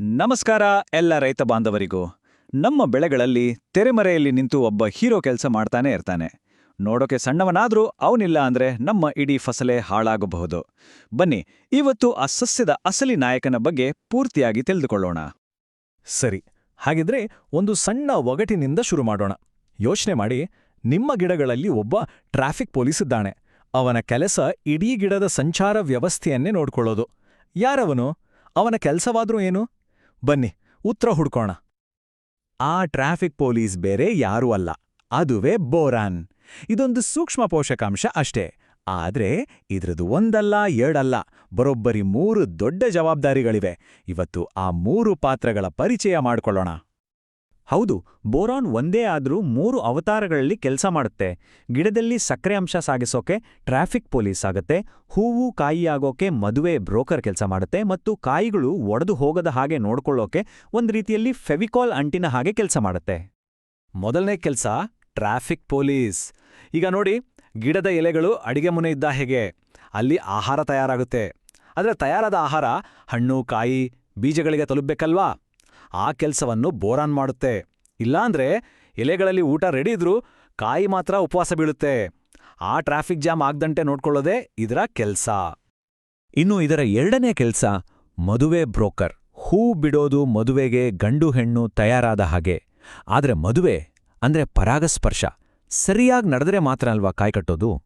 ನಮಸ್ಕಾರ ಎಲ್ಲ ರೈತ ಬಾಂಧವರಿಗೂ. ನಮ್ಮ ಬೆಳೆಗಳಲ್ಲಿ ತೆರೆಮರೆಯಲ್ಲಿ ನಿಂತು ಒಬ್ಬ ಹೀರೋ ಕೆಲಸ ಮಾಡ್ತಾನೆ ಇರ್ತಾನೆ. ನೋಡೋಕೆ ಸಣ್ಣವನಾದರೂ ಅವನಿಲ್ಲ ಅಂದ್ರೆ ನಮ್ಮ ಇಡೀ ಫಸಲೇ ಹಾಳಾಗಬಹುದು. ಬನ್ನಿ, ಇವತ್ತು ಆ ಸಸ್ಯದ ಅಸಲಿ ನಾಯಕನ ಬಗ್ಗೆ ಪೂರ್ತಿಯಾಗಿ ತಿಳಿದುಕೊಳ್ಳೋಣ. ಸರಿ, ಹಾಗಿದ್ರೆ ಒಂದು ಸಣ್ಣ ಒಗಟಿನಿಂದ ಶುರು ಮಾಡೋಣ. ಯೋಚನೆ ಮಾಡಿ, ನಿಮ್ಮ ಗಿಡಗಳಲ್ಲಿ ಒಬ್ಬ ಟ್ರಾಫಿಕ್ ಪೊಲೀಸ್ ಇದ್ದಾನೆ. ಅವನ ಕೆಲಸ ಇಡೀ ಗಿಡದ ಸಂಚಾರ ವ್ಯವಸ್ಥೆಯನ್ನೇ ನೋಡ್ಕೊಳ್ಳೋದು. ಯಾರವನು? ಅವನ ಕೆಲಸವಾದ್ರೂ ಏನು? ಬನ್ನಿ ಉತ್ತರ ಹುಡ್ಕೋಣ. ಆ ಟ್ರಾಫಿಕ್ ಪೊಲೀಸ್ ಬೇರೆ ಯಾರೂ ಅಲ್ಲ, ಅದುವೇ ಬೋರಾನ್. ಇದೊಂದು ಸೂಕ್ಷ್ಮ ಪೋಷಕಾಂಶ ಅಷ್ಟೇ, ಆದ್ರೆ ಇದ್ರದ್ದು ಒಂದಲ್ಲ, ಎರಡಲ್ಲ, ಬರೋಬ್ಬರಿ ಮೂರು ದೊಡ್ಡ ಜವಾಬ್ದಾರಿಗಳಿವೆ. ಇವತ್ತು ಆ ಮೂರು ಪಾತ್ರಗಳ ಪರಿಚಯ ಮಾಡ್ಕೊಳ್ಳೋಣ. ಹೌದು, ಬೋರಾನ್ ಒಂದೇ ಆದರೂ ಮೂರು ಅವತಾರಗಳಲ್ಲಿ ಕೆಲಸ ಮಾಡುತ್ತೆ. ಗಿಡದಲ್ಲಿ ಸಕ್ಕರೆ ಅಂಶ ಸಾಗಿಸೋಕೆ ಟ್ರಾಫಿಕ್ ಪೊಲೀಸ್ ಆಗುತ್ತೆ, ಹೂವು ಕಾಯಿಯಾಗೋಕೆ ಮದುವೆ ಬ್ರೋಕರ್ ಕೆಲಸ ಮಾಡುತ್ತೆ ಮತ್ತು ಕಾಯಿಗಳು ಒಡೆದು ಹೋಗದ ಹಾಗೆ ನೋಡ್ಕೊಳ್ಳೋಕೆ ಒಂದು ರೀತಿಯಲ್ಲಿ ಫೆವಿಕಾಲ್ ಅಂಟಿನ ಹಾಗೆ ಕೆಲಸ ಮಾಡುತ್ತೆ. ಮೊದಲನೇ ಕೆಲಸ ಟ್ರಾಫಿಕ್ ಪೊಲೀಸ್. ಈಗ ನೋಡಿ, ಗಿಡದ ಎಲೆಗಳು ಅಡಿಗೆ ಮುನೆ ಇದ್ದ ಹೇಗೆ? ಅಲ್ಲಿ ಆಹಾರ ತಯಾರಾಗುತ್ತೆ. ಆದರೆ ತಯಾರಾದ ಆಹಾರ ಹಣ್ಣು, ಕಾಯಿ, ಬೀಜಗಳಿಗೆ ತಲುಪಬೇಕಲ್ವಾ? ಆ ಕೆಲಸವನ್ನು ಬೋರಾನ್ ಮಾಡುತ್ತೆ. ಇಲ್ಲಾಂದ್ರೆ ಎಲೆಗಳಲ್ಲಿ ಊಟ ರೆಡಿ ಕಾಯಿ ಮಾತ್ರ ಉಪವಾಸ ಬೀಳುತ್ತೆ. ಆ ಟ್ರಾಫಿಕ್ ಜಾಮ್ ಆಗ್ದಂತೆ ನೋಡ್ಕೊಳ್ಳೋದೇ ಇದರ ಕೆಲ್ಸ. ಇನ್ನು ಇದರ ಎರಡನೇ ಕೆಲಸ ಮದುವೆ ಬ್ರೋಕರ್. ಹೂ ಬಿಡೋದು ಮದುವೆಗೆ ಗಂಡು ಹೆಣ್ಣು ತಯಾರಾದ ಹಾಗೆ. ಆದರೆ ಮದುವೆ ಅಂದ್ರೆ ಪರಾಗಸ್ಪರ್ಶ. ಸರಿಯಾಗಿ ನಡೆದರೆ ಮಾತ್ರ ಅಲ್ವಾ ಕಾಯಿ ಕಟ್ಟೋದು?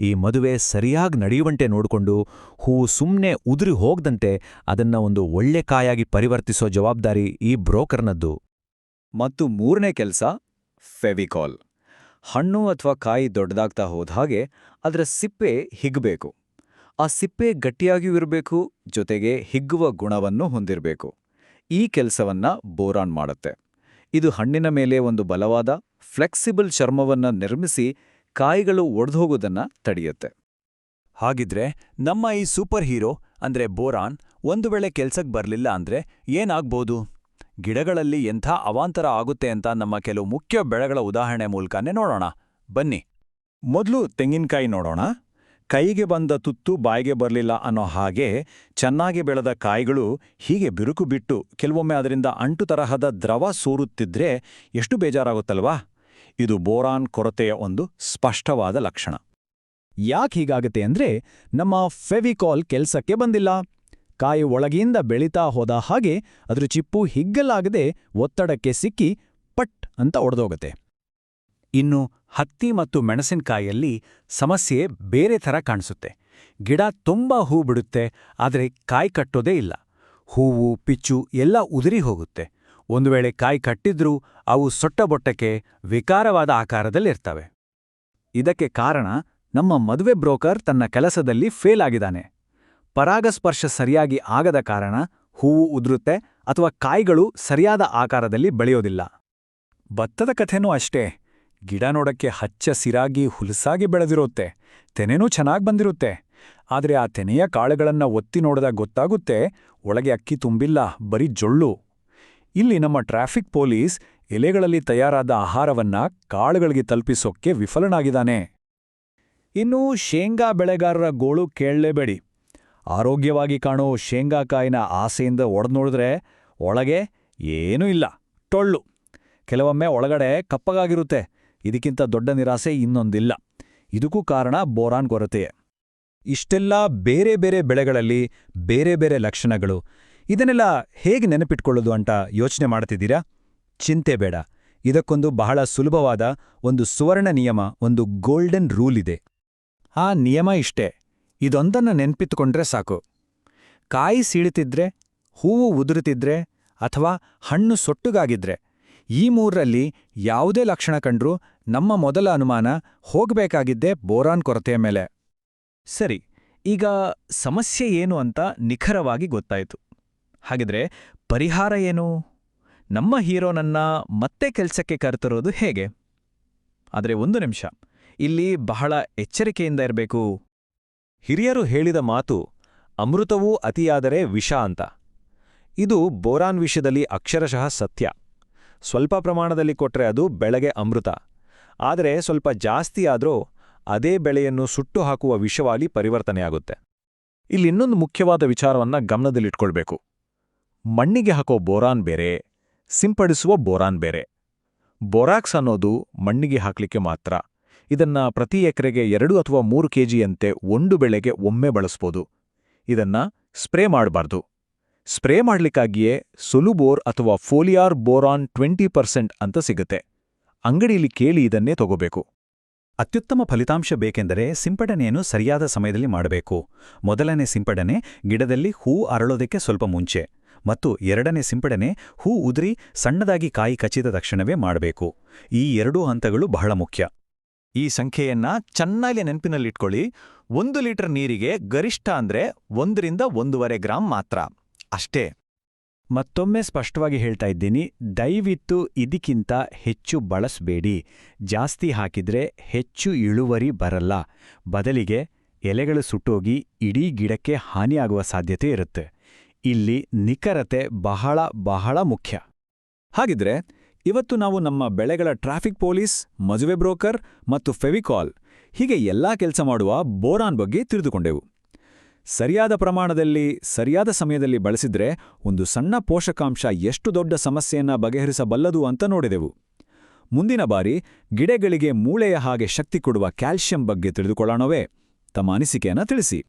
ಈ ಮದುವೆ ಸರಿಯಾಗಿ ನಡೆಯುವಂತೆ ನೋಡಿಕೊಂಡು ಹೂ ಸುಮ್ಮನೆ ಉದುರಿ ಹೋಗದಂತೆ ಅದನ್ನ ಒಂದು ಒಳ್ಳೆ ಕಾಯಾಗಿ ಪರಿವರ್ತಿಸೋ ಜವಾಬ್ದಾರಿ ಈ ಬ್ರೋಕರ್ನದ್ದು. ಮತ್ತು ಮೂರನೇ ಕೆಲಸ, ಫೆವಿಕಾಲ್. ಹಣ್ಣು ಅಥವಾ ಕಾಯಿ ದೊಡ್ಡದಾಗ್ತಾ ಹೋದ ಹಾಗೆ ಅದರ ಸಿಪ್ಪೆ ಹಿಗ್ಬೇಕು. ಆ ಸಿಪ್ಪೆ ಗಟ್ಟಿಯಾಗಿಯೂ ಇರಬೇಕು, ಜೊತೆಗೆ ಹಿಗ್ಗುವ ಗುಣವನ್ನು ಹೊಂದಿರಬೇಕು. ಈ ಕೆಲಸವನ್ನ ಬೋರಾನ್ ಮಾಡುತ್ತೆ. ಇದು ಹಣ್ಣಿನ ಮೇಲೆ ಒಂದು ಬಲವಾದ, ಫ್ಲೆಕ್ಸಿಬಲ್ ಚರ್ಮವನ್ನು ನಿರ್ಮಿಸಿ ಕಾಯಿಗಳು ಒಡೆದೋಗೋದನ್ನ ತಡೆಯುತ್ತೆ. ಹಾಗಿದ್ರೆ ನಮ್ಮ ಈ ಸೂಪರ್ ಹೀರೋ ಅಂದ್ರೆ ಬೋರಾನ್ ಒಂದು ವೇಳೆ ಕೆಲ್ಸಕ್ ಬರ್ಲಿಲ್ಲ ಅಂದ್ರೆ ಏನಾಗ್ಬೋದು? ಗಿಡಗಳಲ್ಲಿ ಎಂಥ ಅವಾಂತರ ಆಗುತ್ತೆ ಅಂತ ನಮ್ಮ ಕೆಲವು ಮುಖ್ಯ ಬೆಳೆಗಳ ಉದಾಹರಣೆ ಮೂಲಕನೇ ನೋಡೋಣ. ಬನ್ನಿ. ಮೊದಲು ತೆಂಗಿನಕಾಯಿ ನೋಡೋಣ. ಕೈಗೆ ಬಂದ ತುತ್ತು ಬಾಯಿಗೆ ಬರಲಿಲ್ಲ ಅನ್ನೋ ಹಾಗೆ ಚೆನ್ನಾಗಿ ಬೆಳೆದ ಕಾಯಿಗಳು ಹೀಗೆ ಬಿರುಕು ಬಿಟ್ಟು ಕೆಲವೊಮ್ಮೆ ಅದರಿಂದ ಅಂಟು ತರಹದ ದ್ರವ ಸೋರುತ್ತಿದ್ರೆ ಎಷ್ಟು ಬೇಜಾರಾಗುತ್ತಲ್ವಾ? ಇದು ಬೋರಾನ್ ಕೊರತೆಯ ಒಂದು ಸ್ಪಷ್ಟವಾದ ಲಕ್ಷಣ. ಯಾಕೆ ಹೀಗಾಗುತ್ತೆ ಅಂದ್ರೆ ನಮ್ಮ ಫೆವಿಕಾಲ್ ಕೆಲ್ಸಕ್ಕೆ ಬಂದಿಲ್ಲ. ಕಾಯಿ ಒಳಗಿಂದ ಬೆಳೀತಾ ಹೋದ ಹಾಗೆ ಅದ್ರ ಚಿಪ್ಪು ಹಿಗ್ಗಲಾಗದೆ ಒತ್ತಡಕ್ಕೆ ಸಿಕ್ಕಿ ಪಟ್ ಅಂತ ಒಡೆದೋಗತ್ತೆ. ಇನ್ನು ಹತ್ತಿ ಮತ್ತು ಮೆಣಸಿನಕಾಯಿಯಲ್ಲಿ ಸಮಸ್ಯೆ ಬೇರೆ ಥರ ಕಾಣಿಸುತ್ತೆ. ಗಿಡ ತುಂಬಾ ಹೂ ಬಿಡುತ್ತೆ, ಆದರೆ ಕಾಯಿ ಕಟ್ಟೋದೇ ಇಲ್ಲ. ಹೂವು, ಪಿಚ್ಚು ಎಲ್ಲ ಉದುರಿ ಹೋಗುತ್ತೆ. ಒಂದು ವೇಳೆ ಕಾಯಿ ಕಟ್ಟಿದ್ರೂ ಅವು ಸೊಟ್ಟಬೊಟ್ಟಕ್ಕೆ ವಿಕಾರವಾದ ಆಕಾರದಲ್ಲಿರ್ತವೆ. ಇದಕ್ಕೆ ಕಾರಣ ನಮ್ಮ ಮದುವೆ ಬ್ರೋಕರ್ ತನ್ನ ಕೆಲಸದಲ್ಲಿ ಫೇಲ್ ಆಗಿದ್ದಾನೆ. ಪರಾಗಸ್ಪರ್ಶ ಸರಿಯಾಗಿ ಆಗದ ಕಾರಣ ಹೂವು ಉದುರುತ್ತೆ ಅಥವಾ ಕಾಯಿಗಳು ಸರಿಯಾದ ಆಕಾರದಲ್ಲಿ ಬೆಳೆಯೋದಿಲ್ಲ. ಭತ್ತದ ಕಥೆನೂ ಅಷ್ಟೇ. ಗಿಡ ನೋಡಕ್ಕೆ ಹಚ್ಚ ಸಿರಾಗಿ ಹುಲಸಾಗಿ ಬೆಳೆದಿರುತ್ತೆ. ತೆನೆನೂ ಚೆನ್ನಾಗ್ ಬಂದಿರುತ್ತೆ. ಆದರೆ ಆ ತೆನೆಯ ಕಾಳುಗಳನ್ನ ಒತ್ತಿ ನೋಡಿದಾಗ ಗೊತ್ತಾಗುತ್ತೆ, ಒಳಗೆ ಅಕ್ಕಿ ತುಂಬಿಲ್ಲ, ಬರೀ ಜೊಳ್ಳು. ಇಲ್ಲಿ ನಮ್ಮ ಟ್ರಾಫಿಕ್ ಪೊಲೀಸ್ ಎಲೆಗಳಲ್ಲಿ ತಯಾರಾದ ಆಹಾರವನ್ನ ಕಾಳುಗಳಿಗೆ ತಲುಪಿಸೋಕ್ಕೆ ವಿಫಲನಾಗಿದ್ದಾನೆ. ಇನ್ನು ಶೇಂಗಾ ಬೆಳೆಗಾರರ ಗೋಳು ಕೇಳಲೇಬೇಡಿ. ಆರೋಗ್ಯವಾಗಿ ಕಾಣೋ ಶೇಂಗಾಕಾಯಿನ ಆಸೆಯಿಂದ ಒಡೆದ್ನೋಡಿದ್ರೆ ಒಳಗೆ ಏನೂ ಇಲ್ಲ, ಟೊಳ್ಳು. ಕೆಲವೊಮ್ಮೆ ಒಳಗಡೆ ಕಪ್ಪಗಾಗಿರುತ್ತೆ, ಇದಕ್ಕಿಂತ ದೊಡ್ಡ ನಿರಾಸೆ ಇನ್ನೊಂದಿಲ್ಲ. ಇದಕ್ಕೂ ಕಾರಣ ಬೋರಾನ್ ಕೊರತೆಯೇ ಇಷ್ಟೆಲ್ಲ ಬೇರೆ ಬೇರೆ ಬೆಳೆಗಳಲ್ಲಿ ಬೇರೆ ಬೇರೆ ಲಕ್ಷಣಗಳು. ಇದನ್ನೆಲ್ಲ ಹೇಗೆ ನೆನಪಿಟ್ಕೊಳ್ಳೋದು ಅಂತ ಯೋಚನೆ ಮಾಡ್ತಿದ್ದೀರಾ? ಚಿಂತೆ ಬೇಡ. ಇದಕ್ಕೊಂದು ಬಹಳ ಸುಲಭವಾದ ಒಂದು ಸುವರ್ಣ ನಿಯಮ, ಒಂದು ಗೋಲ್ಡನ್ ರೂಲ್ ಇದೆ. ಆ ನಿಯಮ ಇಷ್ಟೇ. ಇದೊಂದನ್ನ ನೆನ್ಪಿತ್ತುಕೊಂಡ್ರೆ ಸಾಕು. ಕಾಯಿ ಸೀಳುತ್ತಿದ್ರೆ, ಹೂವು ಉದುರುತ್ತಿದ್ರೆ ಅಥವಾ ಹಣ್ಣು ಸೊಟ್ಟುಗಾಗಿದ್ರೆ ಈ ಮೂರರಲ್ಲಿ ಯಾವುದೇ ಲಕ್ಷಣ ಕಂಡ್ರೂ ನಮ್ಮ ಮೊದಲ ಅನುಮಾನ ಹೋಗಬೇಕಾಗಿದ್ದೆ ಬೋರಾನ್ ಕೊರತೆಯ ಮೇಲೆ. ಸರಿ, ಈಗ ಸಮಸ್ಯೆ ಏನು ಅಂತ ನಿಖರವಾಗಿ ಗೊತ್ತಾಯಿತು. ಹಾಗಿದ್ರೆ ಪರಿಹಾರ ಏನು? ನಮ್ಮ ಹೀರೋನನ್ನ ಮತ್ತೆ ಕೆಲಸಕ್ಕೆ ಕರೆತರೋದು ಹೇಗೆ? ಆದರೆ ಒಂದು ನಿಮಿಷ. ಇಲ್ಲಿ ಬಹಳ ಎಚ್ಚರಿಕೆಯಿಂದ ಇರಬೇಕು. ಹಿರಿಯರು ಹೇಳಿದ ಮಾತು ಅಮೃತವೂ ಅತಿಯಾದರೆ ವಿಷ ಅಂತ. ಇದು ಬೋರಾನ್ ವಿಷಯದಲ್ಲಿ ಅಕ್ಷರಶಃ ಸತ್ಯ. ಸ್ವಲ್ಪ ಪ್ರಮಾಣದಲ್ಲಿ ಕೊಟ್ರೆ ಅದು ಬೆಳೆಗೆ ಅಮೃತ. ಆದರೆ ಸ್ವಲ್ಪ ಜಾಸ್ತಿ ಆದ್ರೂ ಅದೇ ಬೆಳೆಯನ್ನು ಸುಟ್ಟು ಹಾಕುವ ವಿಷವಾಗಿ ಪರಿವರ್ತನೆಯಾಗುತ್ತೆ. ಇಲ್ಲಿನ್ನೊಂದು ಮುಖ್ಯವಾದ ವಿಚಾರವನ್ನ ಗಮನದಲ್ಲಿಟ್ಕೊಳ್ಬೇಕು. ಮಣ್ಣಿಗೆ ಹಾಕೋ ಬೋರಾನ್ ಬೇರೆ, ಸಿಂಪಡಿಸುವ ಬೋರಾನ್ ಬೇರೆ. ಬೋರಾಕ್ಸ್ ಅನ್ನೋದು ಮಣ್ಣಿಗೆ ಹಾಕ್ಲಿಕ್ಕೆ ಮಾತ್ರ. ಇದನ್ನ ಪ್ರತಿ ಎಕರೆಗೆ ಎರಡು ಅಥವಾ ಮೂರು ಕೆಜಿಯಂತೆ ಒಂದು ಬೆಳೆಗೆ ಒಮ್ಮೆ ಬಳಸ್ಬೋದು. ಇದನ್ನ ಸ್ಪ್ರೇ ಮಾಡಬಾರ್ದು. ಸ್ಪ್ರೇ ಮಾಡ್ಲಿಕ್ಕಾಗಿಯೇ ಸುಲುಬೋರ್ ಅಥವಾ ಫೋಲಿಯಾರ್ ಬೋರಾನ್ ಟ್ವೆಂಟಿ ಪರ್ಸೆಂಟ್ ಅಂತ ಸಿಗುತ್ತೆ. ಅಂಗಡಿಯಲ್ಲಿ ಕೇಳಿ ಇದನ್ನೇ ತಗೋಬೇಕು. ಅತ್ಯುತ್ತಮ ಫಲಿತಾಂಶ ಬೇಕೆಂದರೆ ಸಿಂಪಡಣೆಯನ್ನು ಸರಿಯಾದ ಸಮಯದಲ್ಲಿ ಮಾಡಬೇಕು. ಮೊದಲನೇ ಸಿಂಪಡಣೆ ಗಿಡದಲ್ಲಿ ಹೂ ಅರಳೋದಕ್ಕೆ ಸ್ವಲ್ಪ ಮುಂಚೆ. ಮತ್ತು ಎರಡನೇ ಸಿಂಪಡಣೆ ಹೂ ಉದುರಿ ಸಣ್ಣದಾಗಿ ಕಾಯಿ ಕಚ್ಚಿದ ತಕ್ಷಣವೇ ಮಾಡಬೇಕು. ಈ ಎರಡೂ ಹಂತಗಳು ಬಹಳ ಮುಖ್ಯ. ಈ ಸಂಖ್ಯೆಯನ್ನ ಚೆನ್ನಾಗಿ ನೆನಪಿನಲ್ಲಿಟ್ಕೊಳ್ಳಿ. ಒಂದು ಲೀಟರ್ ನೀರಿಗೆ ಗರಿಷ್ಠ ಅಂದ್ರೆ ಒಂದರಿಂದ ಒಂದೂವರೆ ಗ್ರಾಂ ಮಾತ್ರ. ಅಷ್ಟೇ. ಮತ್ತೊಮ್ಮೆ ಸ್ಪಷ್ಟವಾಗಿ ಹೇಳ್ತಾ ಇದ್ದೀನಿ, ದಯವಿಟ್ಟು ಇದಕ್ಕಿಂತ ಹೆಚ್ಚು ಬಳಸಬೇಡಿ. ಜಾಸ್ತಿ ಹಾಕಿದ್ರೆ ಹೆಚ್ಚು ಇಳುವರಿ ಬರಲ್ಲ. ಬದಲಿಗೆ ಎಲೆಗಳು ಸುಟ್ಟೋಗಿ ಇಡೀ ಗಿಡಕ್ಕೆ ಹಾನಿಯಾಗುವ ಸಾಧ್ಯತೆ ಇರುತ್ತೆ. ಇಲ್ಲಿ ನಿಖರತೆ ಬಹಳ ಬಹಳ ಮುಖ್ಯ. ಹಾಗಿದ್ರೆ, ಇವತ್ತು ನಾವು ನಮ್ಮ ಬೆಳೆಗಳ ಟ್ರಾಫಿಕ್ ಪೊಲೀಸ್, ಮದುವೆ ಬ್ರೋಕರ್ ಮತ್ತು ಫೆವಿಕಾಲ್ ಹೀಗೆ ಎಲ್ಲಾ ಕೆಲಸ ಮಾಡುವ ಬೋರಾನ್ ಬಗ್ಗೆ ತಿಳಿದುಕೊಂಡೆವು. ಸರಿಯಾದ ಪ್ರಮಾಣದಲ್ಲಿ, ಸರಿಯಾದ ಸಮಯದಲ್ಲಿ ಬಳಸಿದ್ರೆ ಒಂದು ಸಣ್ಣ ಪೋಷಕಾಂಶ ಎಷ್ಟು ದೊಡ್ಡ ಸಮಸ್ಯೆಯನ್ನ ಬಗೆಹರಿಸಬಲ್ಲದು ಅಂತ ನೋಡಿದೆವು. ಮುಂದಿನ ಬಾರಿ ಗಿಡಗಳಿಗೆ ಮೂಳೆಯ ಹಾಗೆ ಶಕ್ತಿ ಕೊಡುವ ಕ್ಯಾಲ್ಷಿಯಂ ಬಗ್ಗೆ ತಿಳಿದುಕೊಳ್ಳೋಣವೇ ತಮ್ಮ ಅನಿಸಿಕೆಯನ್ನ ತಿಳಿಸಿ.